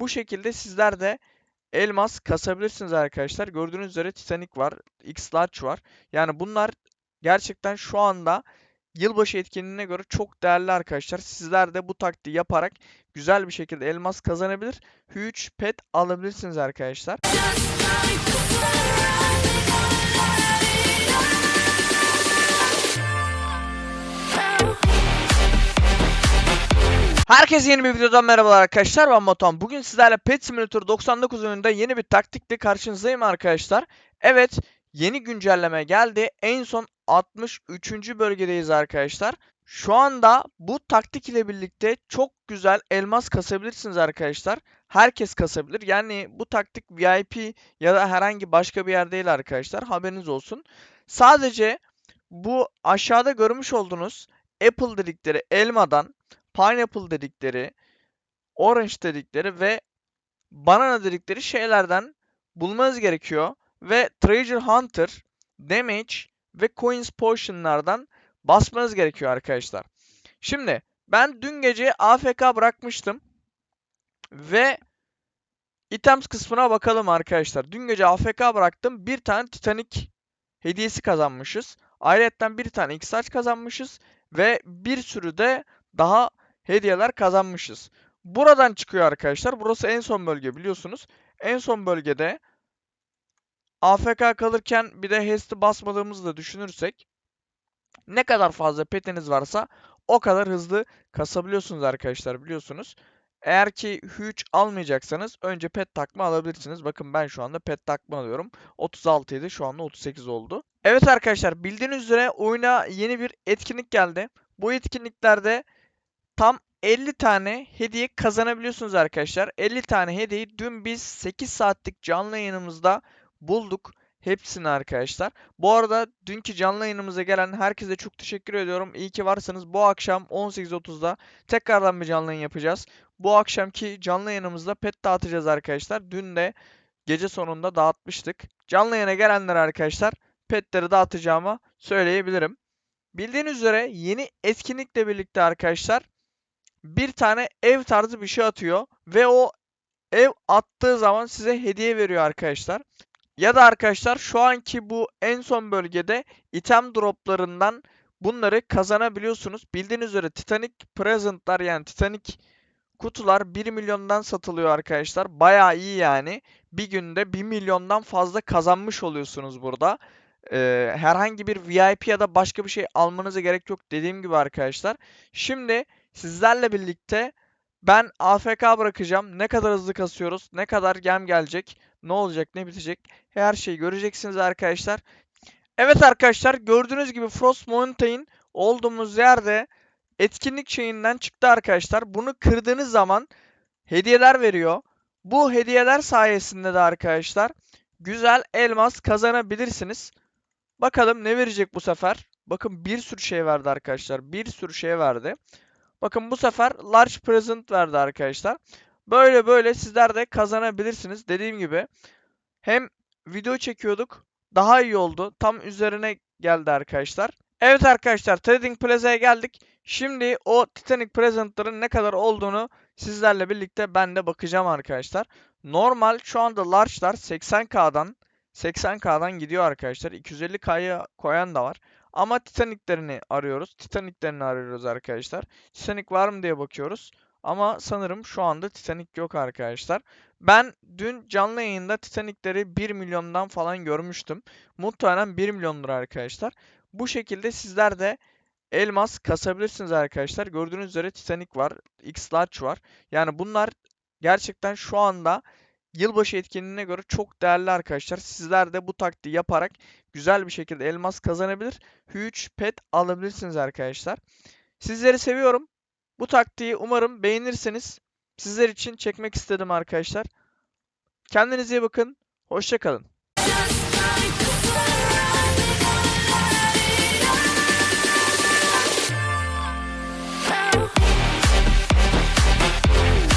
Bu şekilde sizler de elmas kasabilirsiniz arkadaşlar. Gördüğünüz üzere Titanic var, X-Large var. Yani bunlar gerçekten şu anda yılbaşı etkinliğine göre çok değerli arkadaşlar. Sizler de bu taktiği yaparak güzel bir şekilde elmas kazanabilir. Huge pet alabilirsiniz arkadaşlar. Herkese yeni bir videodan merhabalar arkadaşlar ben Motan. Bugün sizlerle Pet Simulator 99 oyununda yeni bir taktikle karşınızdayım arkadaşlar. Evet yeni güncelleme geldi. En son 63. bölgedeyiz arkadaşlar. Şu anda bu taktik ile birlikte çok güzel elmas kasabilirsiniz arkadaşlar. Herkes kasabilir. Yani bu taktik VIP ya da herhangi başka bir yer değil arkadaşlar. Haberiniz olsun. Sadece bu aşağıda görmüş olduğunuz Apple dedikleri elmadan pineapple dedikleri, orange dedikleri ve banana dedikleri şeylerden bulmanız gerekiyor. Ve treasure hunter, damage ve coins potion'lardan basmanız gerekiyor arkadaşlar. Şimdi ben dün gece AFK bırakmıştım. Ve items kısmına bakalım arkadaşlar. Dün gece AFK bıraktım. Bir tane Titanic hediyesi kazanmışız. Ayrıca bir tane x kazanmışız. Ve bir sürü de daha hediyeler kazanmışız. Buradan çıkıyor arkadaşlar. Burası en son bölge biliyorsunuz. En son bölgede AFK kalırken bir de hast'i basmadığımızı da düşünürsek ne kadar fazla petiniz varsa o kadar hızlı kasabiliyorsunuz arkadaşlar biliyorsunuz. Eğer ki huge almayacaksanız önce pet takma alabilirsiniz. Bakın ben şu anda pet takma alıyorum. 36 idi şu anda 38 oldu. Evet arkadaşlar bildiğiniz üzere oyuna yeni bir etkinlik geldi. Bu etkinliklerde tam 50 tane hediye kazanabiliyorsunuz arkadaşlar. 50 tane hediyeyi dün biz 8 saatlik canlı yayınımızda bulduk. Hepsini arkadaşlar. Bu arada dünkü canlı yayınımıza gelen herkese çok teşekkür ediyorum. İyi ki varsınız. Bu akşam 18.30'da tekrardan bir canlı yayın yapacağız. Bu akşamki canlı yayınımızda pet dağıtacağız arkadaşlar. Dün de gece sonunda dağıtmıştık. Canlı yayına gelenler arkadaşlar petleri dağıtacağımı söyleyebilirim. Bildiğiniz üzere yeni etkinlikle birlikte arkadaşlar bir tane ev tarzı bir şey atıyor ve o ev attığı zaman size hediye veriyor arkadaşlar. Ya da arkadaşlar şu anki bu en son bölgede item droplarından bunları kazanabiliyorsunuz. Bildiğiniz üzere Titanic presentlar yani Titanic kutular 1 milyondan satılıyor arkadaşlar. Baya iyi yani. Bir günde 1 milyondan fazla kazanmış oluyorsunuz burada. Ee, herhangi bir VIP ya da başka bir şey almanıza gerek yok dediğim gibi arkadaşlar. Şimdi Sizlerle birlikte ben AFK bırakacağım. Ne kadar hızlı kasıyoruz, ne kadar gem gelecek, ne olacak, ne bitecek her şeyi göreceksiniz arkadaşlar. Evet arkadaşlar gördüğünüz gibi Frost Mountain olduğumuz yerde etkinlik şeyinden çıktı arkadaşlar. Bunu kırdığınız zaman hediyeler veriyor. Bu hediyeler sayesinde de arkadaşlar güzel elmas kazanabilirsiniz. Bakalım ne verecek bu sefer. Bakın bir sürü şey verdi arkadaşlar. Bir sürü şey verdi. Bakın bu sefer large present verdi arkadaşlar. Böyle böyle sizler de kazanabilirsiniz. Dediğim gibi hem video çekiyorduk daha iyi oldu. Tam üzerine geldi arkadaşlar. Evet arkadaşlar Trading Plaza'ya geldik. Şimdi o Titanic Present'ların ne kadar olduğunu sizlerle birlikte ben de bakacağım arkadaşlar. Normal şu anda large'lar 80k'dan 80k'dan gidiyor arkadaşlar. 250k'ya koyan da var. Ama Titanic'lerini arıyoruz. Titanic'lerini arıyoruz arkadaşlar. Titanic var mı diye bakıyoruz. Ama sanırım şu anda Titanic yok arkadaşlar. Ben dün canlı yayında Titanic'leri 1 milyondan falan görmüştüm. Muhtemelen 1 milyondur arkadaşlar. Bu şekilde sizler de elmas kasabilirsiniz arkadaşlar. Gördüğünüz üzere Titanic var, X-Large var. Yani bunlar gerçekten şu anda yılbaşı etkinliğine göre çok değerli arkadaşlar. Sizler de bu taktiği yaparak güzel bir şekilde elmas kazanabilir. Huge pet alabilirsiniz arkadaşlar. Sizleri seviyorum. Bu taktiği umarım beğenirseniz sizler için çekmek istedim arkadaşlar. Kendinize iyi bakın. Hoşçakalın.